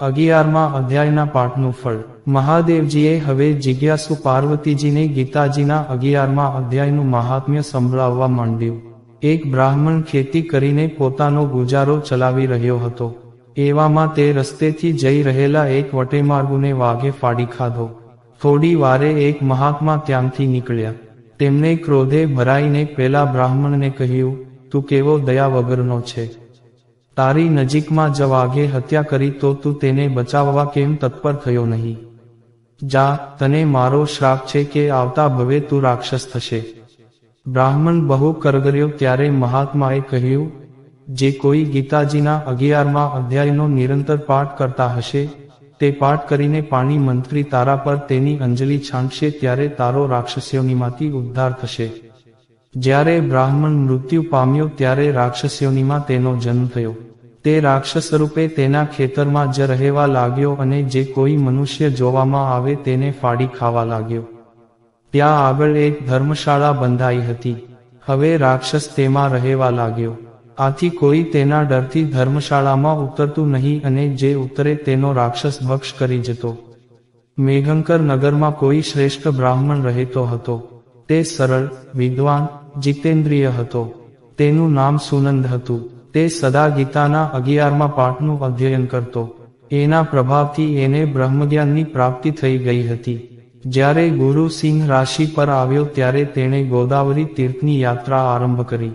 અગિયારમાં અધ્યાયના પાઠનું ફળ. મહાદેવજીએ હવે જિજ્ઞાસુ પાર્વતીજીને ગીતાજીના અગિયારમાં અધ્યાયનું મહાત્મ્ય સંભળાવવા માંડ્યું. એક બ્રાહ્મણ ખેતી કરીને પોતાનો ગુજારો ચલાવી રહ્યો હતો. એવામાં તે રસ્તેથી જઈ રહેલા એક વટેમાર્ગુને વાઘે ફાડી ખાધો. થોડી વારે એક મહાત્મા ત્યાંથી નીકળ્યા. તેમને ક્રોધે ભરાઈને પેલા બ્રાહ્મણને કહ્યું, તું કેવો દયા વગરનો છે? તારી નજીકમાં જ વાઘે હત્યા કરી તો તું તેને બચાવવા કેમ તત્પર થયો નહીં? જા, તને મારો શ્રાપ છે કે આવતા ભવે તું રાક્ષસ થશે. બ્રાહ્મણ બહુ કરગર્યો ત્યારે મહાત્માએ કહ્યું, જે કોઈ ગીતાજીના અગિયારમાં અધ્યાયનો નિરંતર પાઠ કરતા હશે, તે પાઠ કરીને પાણી મંત્રી તારા પર તેની અંજલિ છાંટશે ત્યારે તારો રાક્ષસ્યોનીમાંથી ઉદ્ધાર થશે. જ્યારે બ્રાહ્મણ મૃત્યુ પામ્યો ત્યારે રાક્ષસ્યોનીમાં તેનો જન્મ થયો. તે રાક્ષસ રૂપે તેના ખેતરમાં જ રહેવા લાગ્યો અને જે કોઈ મનુષ્ય જોવામાં આવે તેને ફાડી ખાવા લાગ્યો. ત્યાં આગળ એક ધર્મશાળા બંધાઈ હતી. હવે રાક્ષસ તેમાં રહેવા લાગ્યો. આથી કોઈ તેના ડરથી ધર્મશાળામાં ઉતરતું નહીં અને જે ઉતરે તેનો રાક્ષસ ભક્ષ કરી જતો. મેઘંકર નગરમાં કોઈ શ્રેષ્ઠ બ્રાહ્મણ રહેતો હતો. તે સરળ, વિદ્વાન જીતેન્દ્રિય હતો. તેનું નામ સુનંદ હતું. તે સદા ગીતાના અગિયારમાં પાઠનું અધ્યયન કરતો. એના પ્રભાવથી એને બ્રહ્મજ્ઞાનની પ્રાપ્તિ થઈ ગઈ હતી. જ્યારે ગુરુ સિંહ રાશિ પર આવ્યો ત્યારે તેણે ગોદાવરી તીર્થની યાત્રા આરંભ કરી.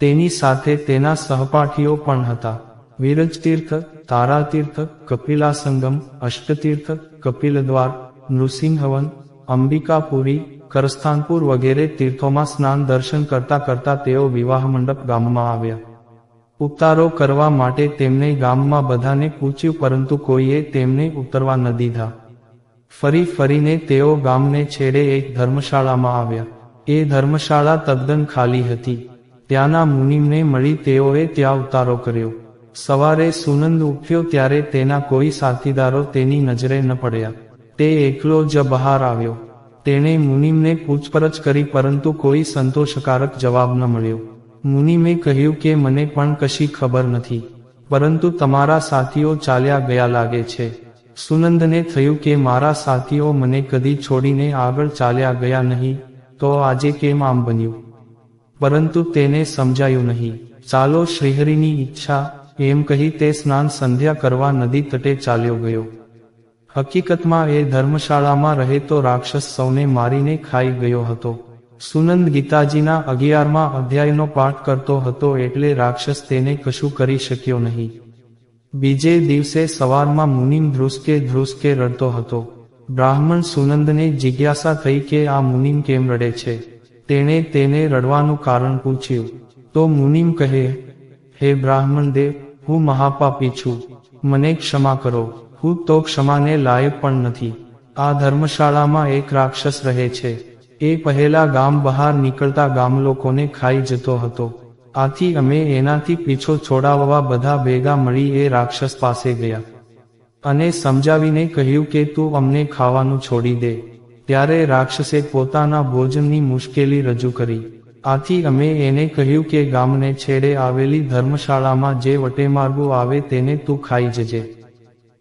તેની સાથે તેના સહપાઠીઓ પણ હતા. વિરજ તીર્થ, તારા તીર્થ કપિલા સંગમ અષ્ટતીર્થ, કપિલદ્વાર, નૃસિંહવન, અંબિકાપુરી કરસ્થાનપુર વગેરે તીર્થોમાં સ્નાન દર્શન કરતા કરતા તેઓ વિવાહ મંડપ ગામમાં આવ્યા. ઉતારો કરવા માટે તેમને ગામમાં બધાને પૂછ્યું પરંતુ કોઈએ તેમને ઉતરવા ન દીધા. ફરી ફરીને તેઓ ગામને છેડે એક ધર્મશાળામાં આવ્યા. એ ધર્મશાળા તદ્દન ખાલી હતી. ત્યાંના મુનિમને મળી તેઓએ ત્યાં ઉતારો કર્યો. સવારે સુનંદ ઉઠ્યો ત્યારે તેના કોઈ સાથીદારો તેની નજરે ન પડ્યા. તે એકલો જ બહાર આવ્યો. તેણે મુનિમને પૂછપરછ કરી પરંતુ કોઈ સંતોષકારક જવાબ ન મળ્યો. મુનિમે કહ્યું કે મને પણ કશી ખબર નથી, પરંતુ તમારા સાથીઓ ચાલ્યા ગયા લાગે છે. સુનંદને થયું કે મારા સાથીઓ મને કદી છોડીને આગળ ચાલ્યા ગયા નહીં, તો આજે કેમ આમ બન્યું? પરંતુ તેને સમજાયું નહીં. ચાલો શ્રીહરિની ઈચ્છા, એમ કહી તે સ્નાન સંધ્યા કરવા નદી તટે ચાલ્યો ગયો. હકીકતમાં એ ધર્મશાળામાં રહેતો રાક્ષસ સૌને મારીને ખાઈ ગયો હતો. સુનંદ ગીતાજીના અગિયારમાં અધ્યાયનો પાઠ કરતો હતો એટલે રાક્ષસ તેને કશું કરી શક્યો નહીં. બીજે દિવસે સવારમાં મુનિમ ધ્રુસકે ધ્રુસકે રડતો હતો. બ્રાહ્મણ સુનંદને જિજ્ઞાસા થઈ કે આ મુનિમ કેમ રડે છે? તેણે તેને રડવાનું કારણ પૂછ્યું. તો મુનિમ કહે, હે બ્રાહ્મણ દેવ હું મહાપાપી છું. મને ક્ષમા કરો. હું તો ક્ષમાને લાયક પણ નથી. આ ધર્મશાળામાં એક રાક્ષસ રહે છે. એ પહેલા ગામ બહાર નીકળતા ગામલોકોને ખાઈ જતો હતો. આથી અમે એનાથી પીછો છોડાવવા બધા ભેગા મળી એ રાક્ષસ પાસે ગયા. અને સમજાવીને કહ્યું કે તું અમને ખાવાનું છોડી દે. ત્યારે રાક્ષસે પોતાના ભોજનની મુશ્કેલી રજૂ કરી. આથી અમે એને કહ્યું કે ગામને છેડે આવેલી ધર્મશાળામાં જે વટેમાર્ગો આવે તેને તું ખાઈ જજે.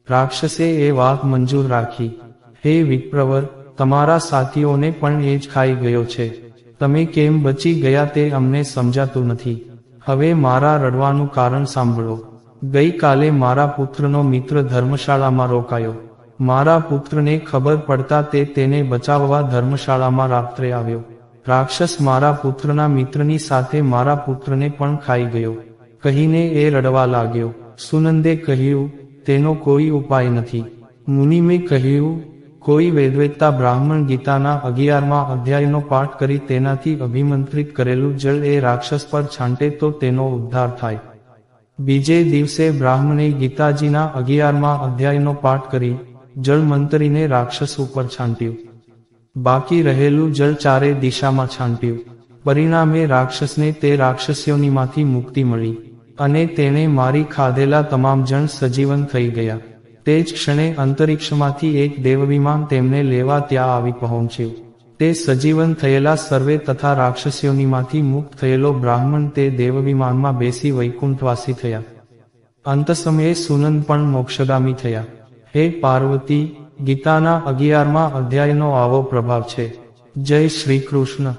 રાક્ષસે એ વાત મંજૂર રાખી. હે વિપ્રવર, તમારા સાથીઓને પણ એ જ ખાઈ ગયો છે. તમે કેમ બચી ગયા તે અમને સમજાતું નથી. હવે મારા રડવાનું કારણ સાંભળો. ગઈકાલે મારા પુત્રનો મિત્ર ધર્મશાળામાં રોકાયો. મારા પુત્રને ખબર પડતા તે તેને બચાવવા ધર્મશાળામાં રાત્રે આવ્યો. રાક્ષસ મારા પુત્રના મિત્રની સાથે મારા પુત્રને પણ ખાઈ ગયો. કહીને એ રડવા લાગ્યો. સુનંદે કહ્યું તેનો કોઈ ઉપાય નથી. મુનિમે કહ્યું, કોઈ વેદવેદતા બ્રાહ્મણ ગીતાના અગિયારમાં અધ્યાયનો પાઠ કરી તેનાથી અભિમંત્રિત કરેલું જળ એ રાક્ષસ પર છાંટે તો તેનો ઉદ્ધાર થાય. બીજે દિવસે બ્રાહ્મણે ગીતાજીના અગિયારમાં અધ્યાયનો પાઠ કરી, જળ મંતરીને રાક્ષસ ઉપર છાંટ્યું. બાકી રહેલું જળ ચારે દિશામાં છાંટ્યું. પરિણામે રાક્ષસને તે રાક્ષસીઓનીમાંથી મુક્તિ મળી. અને તેણે મારી ખાધેલા તમામ જણ સજીવન થઈ ગયા. તે જ ક્ષણે અંતરિક્ષમાંથી એક દેવવિમાન તેમને લેવા ત્યાં આવી પહોંચ્યું. તે સજીવન થયેલા સર્વે તથા રાક્ષસીઓનીમાંથી મુક્ત થયેલો બ્રાહ્મણ તે દેવવિમાનમાં બેસી વૈકુંઠવાસી થયા. અંત સમયે સુનંદ પણ મોક્ષગામી થયા. હે પાર્વતી, ગીતાના અગિયારમાં અધ્યાયનો આવો પ્રભાવ છે. જય શ્રી કૃષ્ણ.